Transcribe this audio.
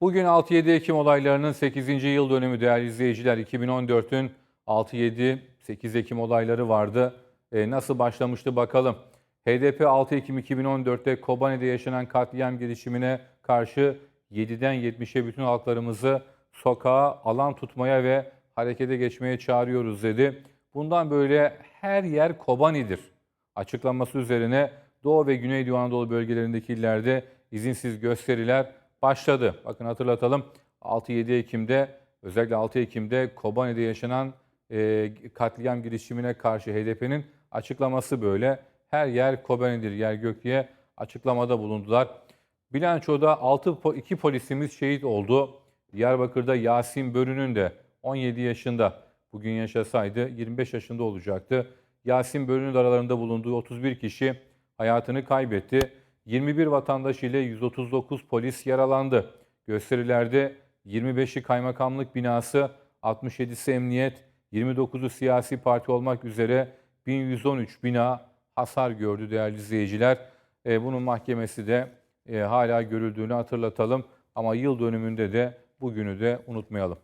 Bugün 6-7 Ekim olaylarının 8. yıl dönümü değerli izleyiciler. 2014'ün 6-7, 8 Ekim olayları vardı. E, nasıl başlamıştı bakalım. HDP 6 Ekim 2014'te Kobani'de yaşanan katliam girişimine karşı 7'den 70'e bütün halklarımızı sokağa alan tutmaya ve harekete geçmeye çağırıyoruz dedi. Bundan böyle her yer Kobani'dir. Açıklaması üzerine Doğu ve Güneydoğu Anadolu bölgelerindeki illerde izinsiz gösteriler başladı. Bakın hatırlatalım 6-7 Ekim'de özellikle 6 Ekim'de Kobani'de yaşanan e, katliam girişimine karşı HDP'nin açıklaması böyle. Her yer Kobani'dir yer gök diye açıklamada bulundular. Bilançoda 6 2 polisimiz şehit oldu. Diyarbakır'da Yasin Börü'nün de 17 yaşında bugün yaşasaydı 25 yaşında olacaktı. Yasin Börü'nün aralarında bulunduğu 31 kişi hayatını kaybetti. 21 vatandaş ile 139 polis yaralandı. Gösterilerde 25'i kaymakamlık binası, 67'si emniyet, 29'u siyasi parti olmak üzere 1113 bina hasar gördü değerli izleyiciler. E, bunun mahkemesi de e, hala görüldüğünü hatırlatalım. Ama yıl dönümünde de bugünü de unutmayalım.